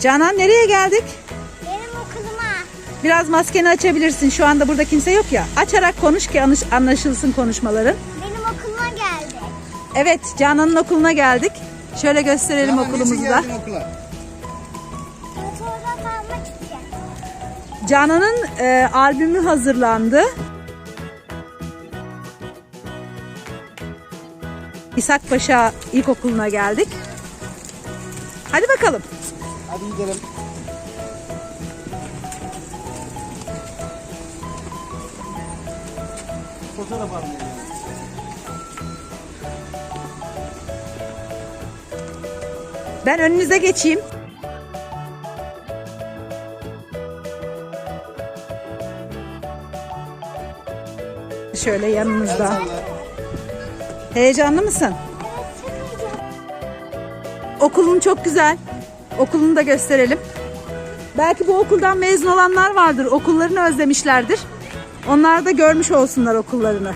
Canan nereye geldik? Benim okuluma. Biraz maskeni açabilirsin. Şu anda burada kimse yok ya. Açarak konuş ki anlaşılsın konuşmaların. Benim okuluma geldi. Evet, Canan'ın okuluna geldik. Şöyle gösterelim Canan, okulumuzu da. okula? Fotoğraf almak için. Canan'ın e, albümü hazırlandı. İshak Paşa İlkokulu'na geldik. Hadi bakalım. Hadi gidelim. Fotoğraf geldik. Ben önünüze geçeyim. Şöyle yanınızda. Heyecanlı mısın? Okulun çok güzel. Okulunu da gösterelim. Belki bu okuldan mezun olanlar vardır. Okullarını özlemişlerdir. Onlar da görmüş olsunlar okullarını.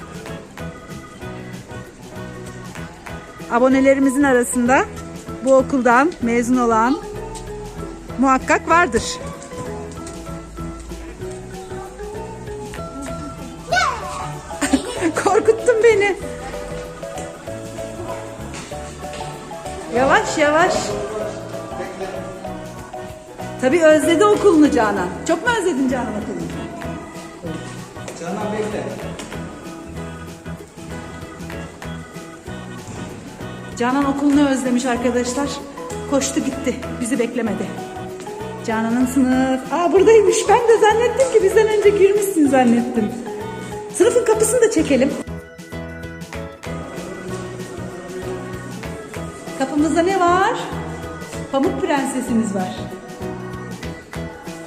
Abonelerimizin arasında bu okuldan mezun olan muhakkak vardır. Korkuttun beni. Yavaş yavaş. Tabii özledi okulunu Canan. Çok mu özledin Canan okulunu? Canan bekle. Canan okulunu özlemiş arkadaşlar. Koştu gitti. Bizi beklemedi. Canan'ın sınıf. Aa buradaymış. Ben de zannettim ki bizden önce girmişsin zannettim. Sınıfın kapısını da çekelim. Kapımızda ne var? Pamuk prensesimiz var.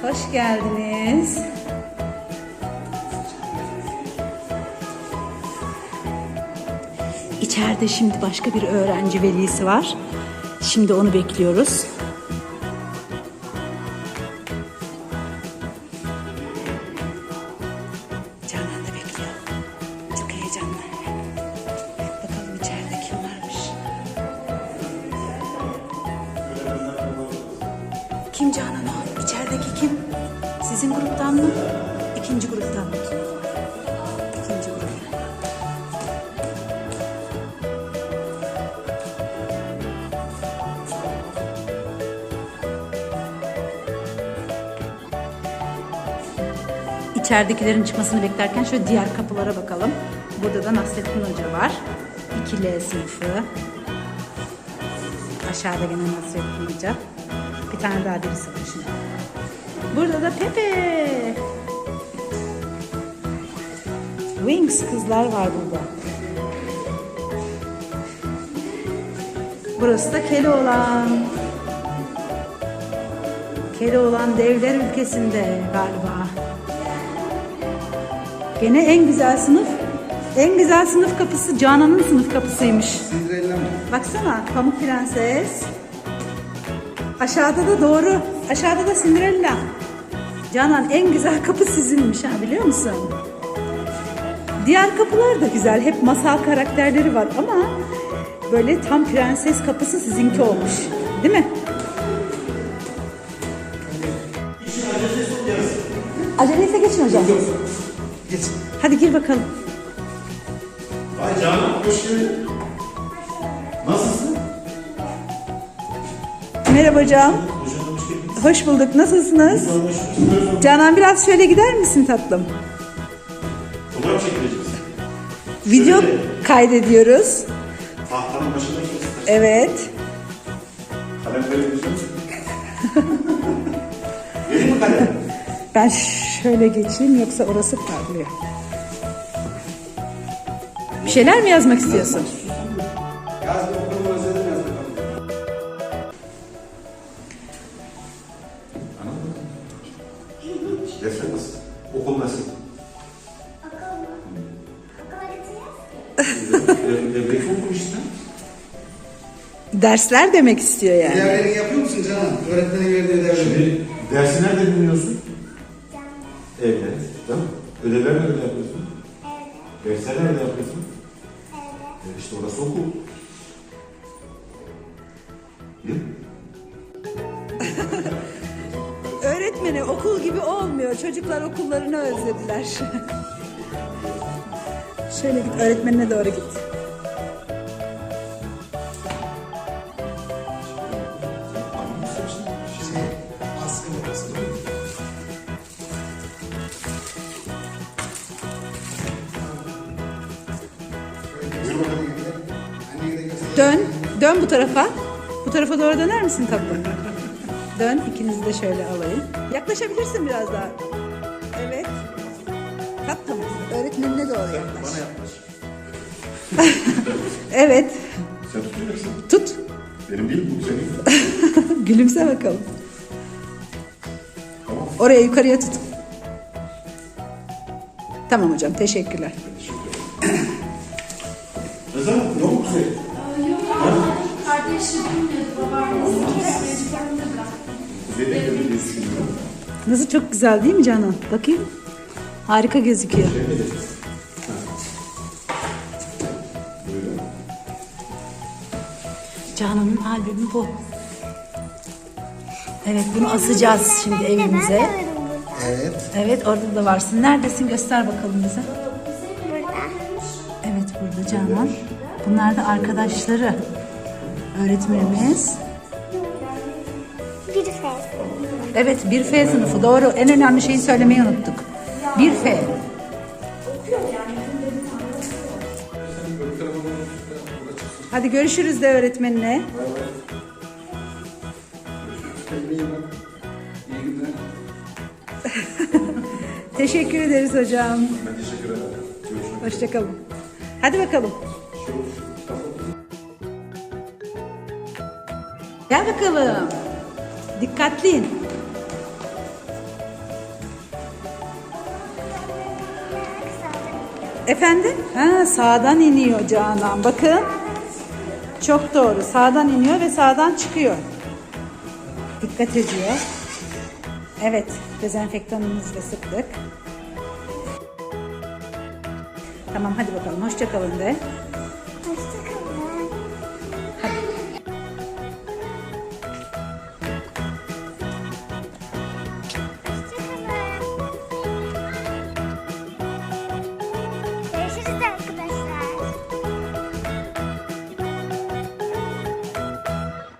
Hoş geldiniz. İçeride şimdi başka bir öğrenci velisi var. Şimdi onu bekliyoruz. Canan da bekliyor. Çok heyecanlı. Bakalım içeride kim varmış. Kim Canan o? İçerideki kim? Sizin gruptan mı? İkinci gruptan mı? İkinci gruptan. İçeridekilerin çıkmasını beklerken şöyle diğer kapılara bakalım. Burada da Nasrettin Hoca var. 2L sınıfı. Aşağıda gene Nasrettin Hoca. Bir tane daha birisi var şimdi. Burada da Pepe. Wings kızlar var burada. Burası da Keloğlan. Keloğlan devler ülkesinde galiba. Gene en güzel sınıf. En güzel sınıf kapısı Canan'ın sınıf kapısıymış. Baksana Pamuk Prenses. Aşağıda da doğru. Aşağıda da Cinderella. Canan en güzel kapı sizinmiş ha biliyor musun? Diğer kapılar da güzel. Hep masal karakterleri var ama böyle tam prenses kapısı sizinki olmuş. Değil mi? Aceleyse geçin hocam. Geç. Hadi gir bakalım. Ay Canan hoş geldin. Nasılsın? Merhaba hocam. Hocam hoş bulduk. Nasılsınız? Canan biraz şöyle gider misin tatlım? Fotoğraf çekileceğiz. Video kaydediyoruz. Tahtanın başına. Evet. Kalem misin? Vereyim mi kalem? Ben şöyle geçeyim yoksa orası parlıyor. Bir şeyler mi yazmak istiyorsun? Yaz Okul işte. Dersler demek istiyor yani. Ödevlerini yapıyor musun Canan? Öğretmenin verdiği ödevleri. Şimdi dersi nerede dinliyorsun? Evde. Mi? Ödevler nerede yapıyorsun? Dersler nerede yapıyorsun? Evet. işte orası okul. Değil mi? Öğretmeni okul gibi olmuyor. Çocuklar okullarını özlediler. Şöyle git öğretmenine doğru git. Dön. Dön bu tarafa. Bu tarafa doğru döner misin tatlım? Dön. İkinizi de şöyle alayım. Yaklaşabilirsin biraz daha. Tatlım. Öğretmenine doğru yaklaş. Bana yaklaş. Evet. Sen tutacaksın. Tut. Benim değil bu senin. Gülümse bakalım. Tamam. Oraya yukarıya tut. Tamam hocam. Teşekkürler. Rıza yok mu Kuzey? Kardeşim bilmiyordu babaannesi mecburen de. Nasıl çok güzel değil mi Canan? Bakayım. Harika gözüküyor. Canan'ın albümü bu. Evet bunu asacağız şimdi evimize. Evet. Evet orada da varsın. Neredesin göster bakalım bize. Burada. Evet burada Canan. Bunlar da arkadaşları. Öğretmenimiz. Bir. Evet bir F sınıfı doğru. En önemli şeyi söylemeyi unuttuk. Bir F. Hadi görüşürüz de öğretmenine. Teşekkür ederiz hocam. Ben teşekkür ederim. Hoşçakalın. Hadi bakalım. Gel bakalım. Dikkatli Efendim? Ha, sağdan iniyor Canan. Bakın. Çok doğru. Sağdan iniyor ve sağdan çıkıyor. Dikkat ediyor. Evet. Dezenfektanımızla sıktık. Tamam hadi bakalım. Hoşça kalın de.